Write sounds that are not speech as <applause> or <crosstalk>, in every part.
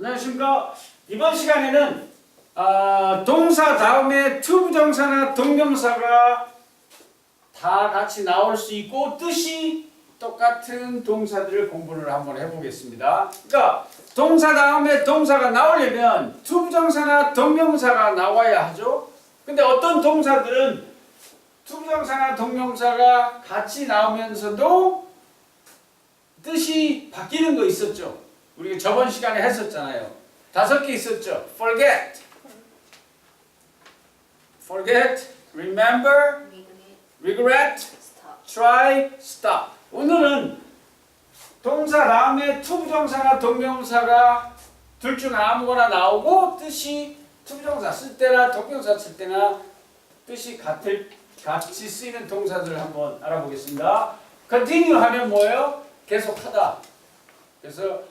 안녕하십니까. 이번 시간에는 아, 동사 다음에 to 부정사나 동명사가 다 같이 나올 수 있고 뜻이 똑같은 동사들을 공부를 한번 해보겠습니다. 그러니까 동사 다음에 동사가 나오려면 to 부정사나 동명사가 나와야 하죠. 근데 어떤 동사들은 to 부정사나 동명사가 같이 나오면서도 뜻이 바뀌는 거 있었죠. 우리가 저번 시간에 했었잖아요. 다섯 개 있었죠. forget, forget, remember, regret, try, stop. 오늘은 동사 다음에 투부정사나 동명사가 둘 중 아무거나 나오고 뜻이 투부정사 쓸 때나 동명사 쓸 때나 뜻이 같을 같이 쓰이는 동사들을 한번 알아보겠습니다. continue 하면 뭐예요? 계속하다. 그래서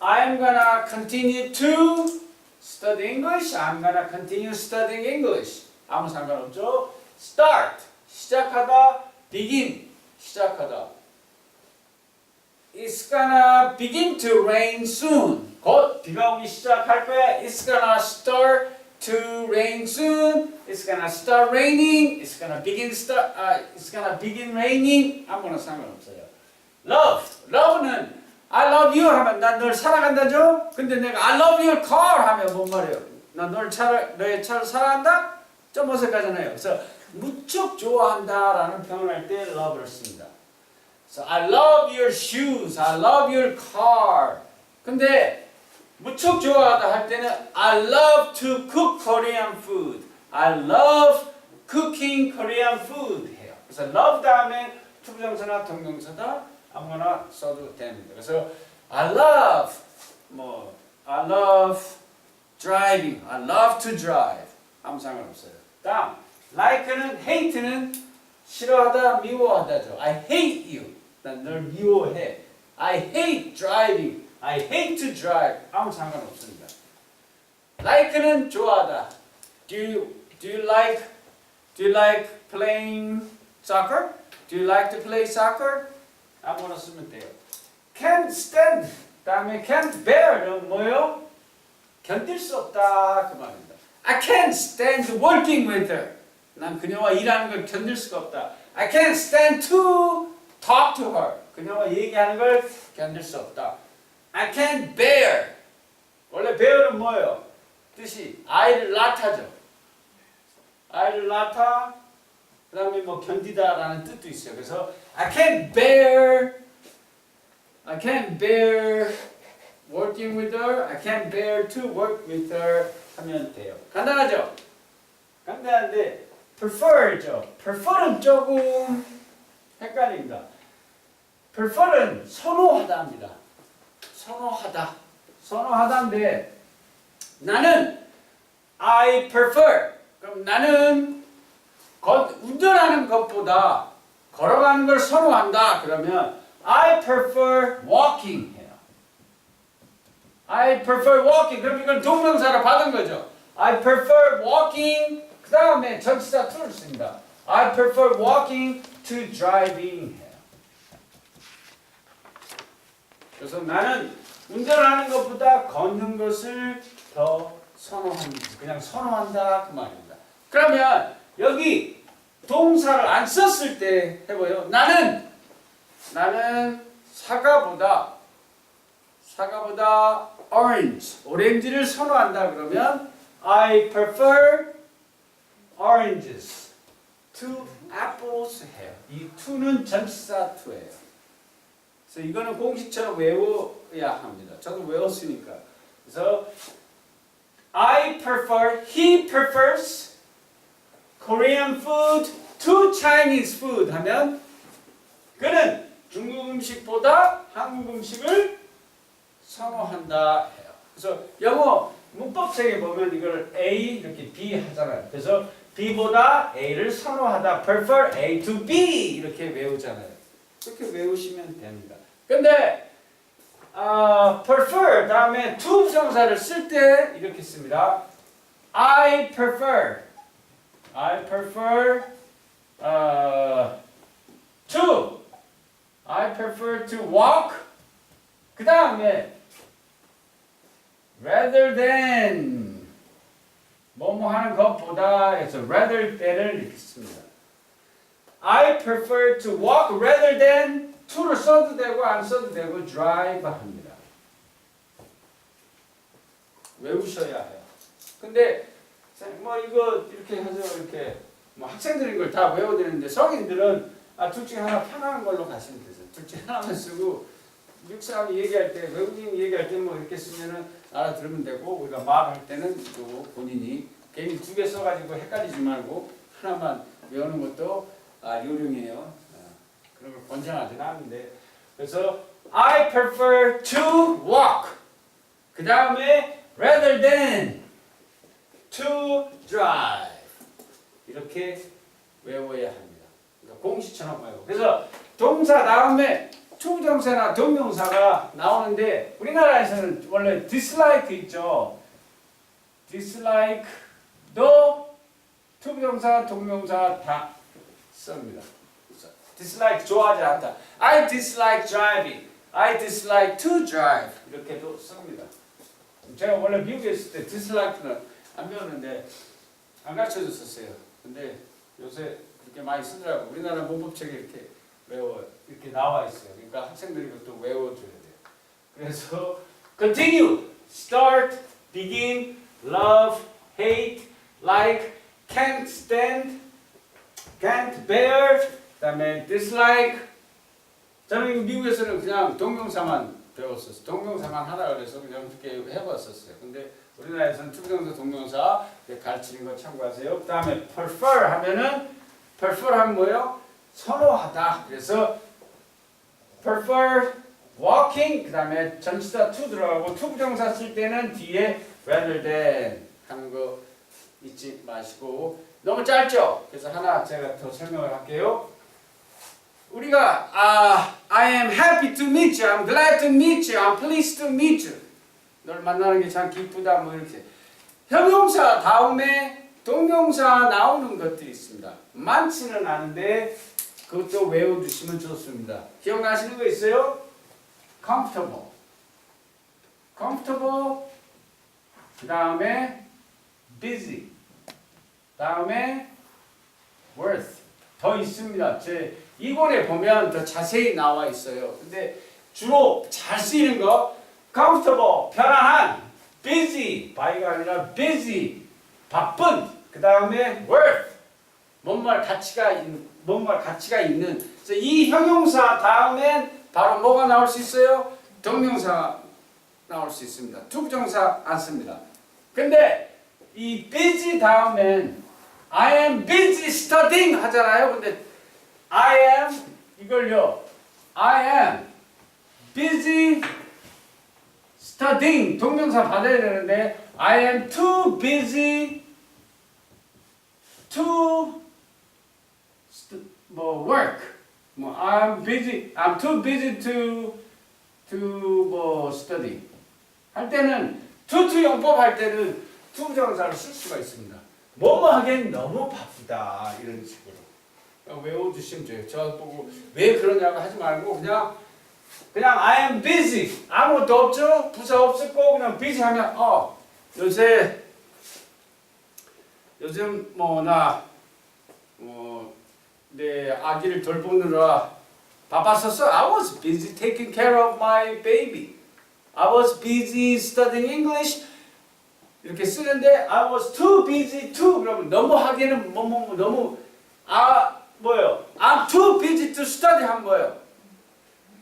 I'm gonna continue to study English. I'm gonna continue studying English. 아무 상관없죠. Start 시작하다. Begin 시작하다. It's gonna begin to rain soon. 곧 비가 오기 시작할 거야. It's gonna start to rain soon. It's gonna start raining. It's gonna begin start. Uh, it's gonna begin raining. 아무나 상관없어요. Love. Love는 I love you 하면 난 널 사랑한다죠. 근데 내가 I love your car 하면 뭔 말이에요? 난널 차를 너의 차를 사랑한다? 좀 어색하잖아요. 그래서 무척 좋아한다라는 표현을 할 때 love를 씁니다. So I love your shoes. I love your car. 근데 무척 좋아하다 할 때는 I love to cook Korean food. I love cooking Korean food 해요. 그래서 love 다음에 투부정사나 동명사다 아무거나 써도 됩니다. 그래서 I love 뭐 I love driving. I love to drive. 아무 상관없어요. 다음 like는 hate는 싫어하다 미워하다죠. I hate you. 난 널 미워해. I hate driving. I hate to drive. 아무 상관없습니다. like는 좋아하다. Do you do you like do you like playing soccer? Do you like to play soccer? 아무거나 쓰면 돼요. Can't stand. 다음에 can't bear는 뭐예요? 견딜 수 없다 그 말입니다. I can't stand working with her. 난 그녀와 일하는 걸 견딜 수가 없다. I can't stand to talk to her. 그녀와 얘기하는 걸 견딜 수 없다. I can't bear. 원래 bear는 뭐예요? 뜻이 아이를 낳다죠. 아이를 낳다. 그 다음에 뭐 견디다라는 뜻도 있어요. 그래서 I can't bear. I can't bear working with her. I can't bear to work with her. 하면 돼요. 간단하죠? 간단한데 prefer죠. prefer는 조금 헷갈립니다. prefer는 선호하다입니다. 선호하다. 선호하다인데 나는 I prefer. 그럼 나는 걷, 운전하는 것보다 걸어가는 걸 선호한다. 그러면 I prefer walking 해요. I prefer walking. 그럼 이건 동명사로 받은 거죠. I prefer walking. 그 다음에 전치사 to를 씁니다. I prefer walking to driving 해요. 그래서 나는 운전하는 것보다 걷는 것을 더 선호합니다. 그냥 선호한다 그 말입니다. 그러면 여기 동사를 안 썼을 때 해봐요. 나는 나는 사과보다 사과보다 orange 오렌지를 선호한다 그러면 I prefer oranges to apples 해요. 이 to는 전치사 to예요. 그래서 이거는 공식처럼 외워야 합니다. 저도 외웠으니까. 그래서 I prefer, he prefers Korean food to Chinese food 하면 그는 중국 음식보다 한국 음식을 선호한다 해요. 그래서 영어 문법책에 보면 이걸 A 이렇게 B 하잖아요. 그래서 B보다 A를 선호하다. prefer A to B 이렇게 외우잖아요. 그렇게 외우시면 됩니다. 근데 아, prefer 다음에 to 부정사를 쓸 때 이렇게 씁니다. I prefer I prefer uh, to I prefer to walk 그 다음에 rather than 뭐뭐 하는 것보다 해서 rather than을 이렇게 씁니다. I prefer to walk rather than to를 써도 되고 안 써도 되고 drive 합니다. 외우셔야 해요. 근데 뭐 이거 이렇게 하죠 이렇게 뭐 학생들인 걸 다 외워야 되는데 성인들은 아, 둘 중에 하나 편한 걸로 가시면 되죠. 둘 중에 하나만 쓰고 사람이 얘기할 때 외국인 얘기할 때 뭐 이렇게 쓰면은 알아들으면 되고 우리가 말할 때는 또 본인이 괜히 두 개 써가지고 헷갈리지 말고 하나만 외우는 것도 아, 요령이에요. 아, 그런 걸 권장하지는 않는데 그래서 I prefer to walk. 그 다음에 rather than to drive 이렇게 외워야 합니다. 그러니까 공식처럼 외워. 그래서 동사 다음에 투부정사나 동명사가 나오는데 우리나라에서는 원래 dislike 있죠. dislike도 투부정사, 동명사 다 씁니다. dislike 좋아하지 않다. I dislike driving. I dislike to drive. 이렇게도 씁니다. 제가 원래 미국에 있을 때 dislike는 안 배웠는데 안 가르쳐 줬었어요. 근데 요새 그렇게 많이 쓰더라고. 우리나라 문법책에 이렇게 외워 이렇게 나와 있어요. 그러니까 학생들이 그것도 외워줘야 돼요. 그래서 <laughs> continue, start, begin, love, hate, like, can't stand, can't bear, 그다음에 dislike. 저는 미국에서는 그냥 동명사만 배웠었어요. 동명사만 하라 그래서 그냥 그렇게 해봤었어요. 근데 우리나라에서는 투부정사 동명사 가르치는 거 참고하세요. 그 다음에 prefer 하면은 prefer 하면 뭐예요? 선호하다. 그래서 prefer walking 그 다음에 전치사 to 들어가고 투부정사 쓸 때는 뒤에 rather than 하는 거 잊지 마시고 너무 짧죠? 그래서 하나 제가 더 설명을 할게요. 우리가 아 I am happy to meet you, I'm glad to meet you, I'm pleased to meet you. 널 만나는 게 참 기쁘다 뭐 이렇게 형용사 다음에 동명사 나오는 것들이 있습니다. 많지는 않은데 그것도 외워두시면 좋습니다. 기억나시는 거 있어요? comfortable, comfortable. 그 다음에 busy. 다음에 worth. 더 있습니다. 제 이권에 보면 더 자세히 나와 있어요. 근데 주로 잘 쓰이는 거 comfortable 편안한 busy by가 아니라 busy 바쁜 그 다음에 worth 뭔말 가치가 있는 뭔말 가치가 있는 이 형용사 다음엔 바로 뭐가 나올 수 있어요? 동명사 나올 수 있습니다. 투부정사 안 씁니다. 근데 이 busy 다음엔 I am busy studying 하잖아요. 근데 I am 이걸요. I am busy studying 동명사 받아야 되는데 I am too busy to 뭐 work 뭐 I'm busy I'm too busy to to 뭐 study 할 때는 to to 용법 할 때는 to 정사를 쓸 수가 있습니다. 뭐뭐 하기엔 너무 바쁘다 이런 식으로 그냥 외워주시면 돼요. 저 보고 왜 그러냐고 하지 말고 그냥 그냥 I am busy 아무것도 없죠 부사 없었고 그냥 busy 하면 어 요새 요즘 뭐나 뭐내 아기를 돌보느라 바빴었어. I was busy taking care of my baby. I was busy studying English. 이렇게 쓰는데 I was too busy to 그러면 너무 하기에는 뭐, 뭐, 뭐 너무 아 뭐예요? I'm too busy to study 한 거예요.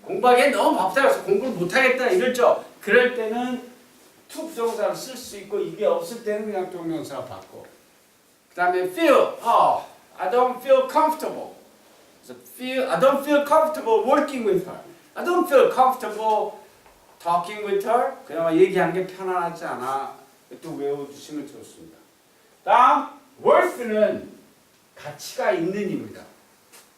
공부하기엔 너무 바쁘다 그래서 공부를 못하겠다 이랬죠. 그럴 때는 to 부정사를 쓸 수 있고 이게 없을 때는 그냥 동명사 받고 그 다음에 feel 어 I don't feel comfortable 그래서 feel I don't feel comfortable working with her I don't feel comfortable talking with her 그냥 얘기하는 게 편안하지 않아 또 외워주시면 좋습니다 다음 worth는 가치가 있는 입니다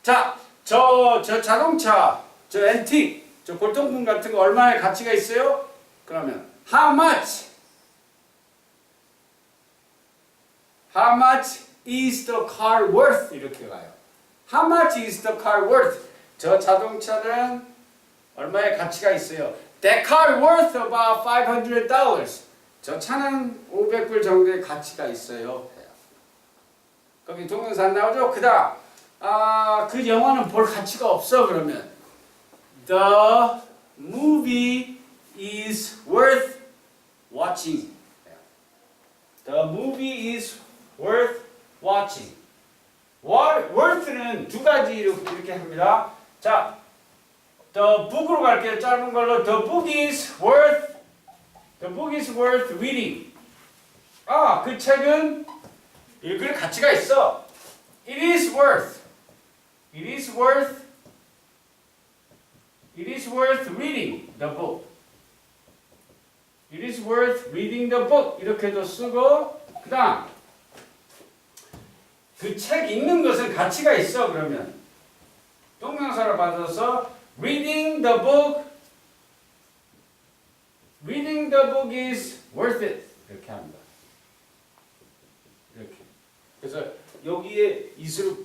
자, 저, 저 자동차, 저 앤틱, 저 골동품 같은 거 얼마의 가치가 있어요? 그러면 how much? How much is the car worth? 이렇게 가요. How much is the car worth? 저 자동차는 얼마의 가치가 있어요? That car worth about $500. 저 차는 500불 정도의 가치가 있어요. 거기 동영상 안 나오죠? 그다음 아, 그 영화는 볼 가치가 없어 그러면 The movie is worth watching. The movie is worth watching. Wor- worth는 두 가지로 이렇게 합니다. 자, the book으로 갈게요. 짧은 걸로 the book is worth the book is worth reading. 아, 그 책은 읽을 가치가 있어. It is worth. It is worth. It is worth reading the book. It is worth reading the book. 이렇게도 쓰고 그 다음 그 책 읽는 것은 가치가 있어 그러면 동명사를 받아서 reading the book reading the book is worth it 이렇게 합니다. 이렇게. 그래서 여기에 이수로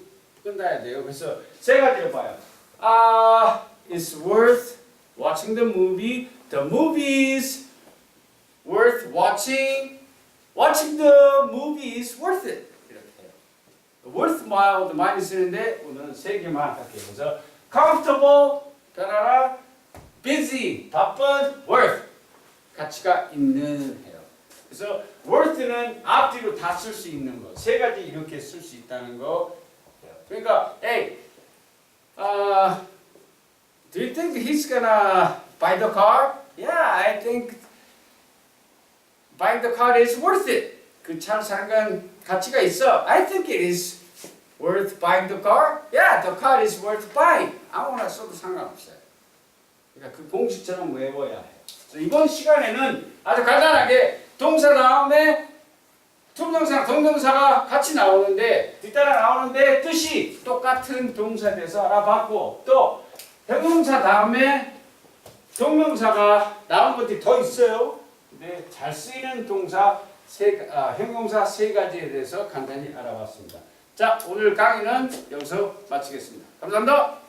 끝나야 돼요. 그래서 세 가지를 봐요. 아, it's worth watching the movie. The movie is worth watching. Watching the movie is worth it. 이렇게 해요. worthwhile도 많이 쓰는데 오늘은 세 개만 할게요. 그래서 comfortable, 따라라, busy, 바쁜, worth. 가치가 있는 해요. 그래서 worth는 앞뒤로 다 쓸 수 있는 거. 세 가지 이렇게 쓸 수 있다는 거. 그러니까, hey, uh, do you think he's gonna buy the car? Yeah, I think buying the car is worth it. 그 차를 사는 건 가치가 있어. I think it is worth buying the car. Yeah, the car is worth buying. 아무나 써도 상관없어요. 그러니까 그 공식처럼 외워야 해요. 이번 시간에는 아주 간단하게 동사 다음에 투명사랑 동명사가 같이 나오는데 뒤따라 나오는데 뜻이 똑같은 동사에 대해서 알아봤고 또 형용사 다음에 동명사가 나온 것들이 더 있어요. 근데 잘 쓰이는 동사 세, 아, 형용사 세 가지에 대해서 간단히 알아봤습니다. 자 오늘 강의는 여기서 마치겠습니다. 감사합니다.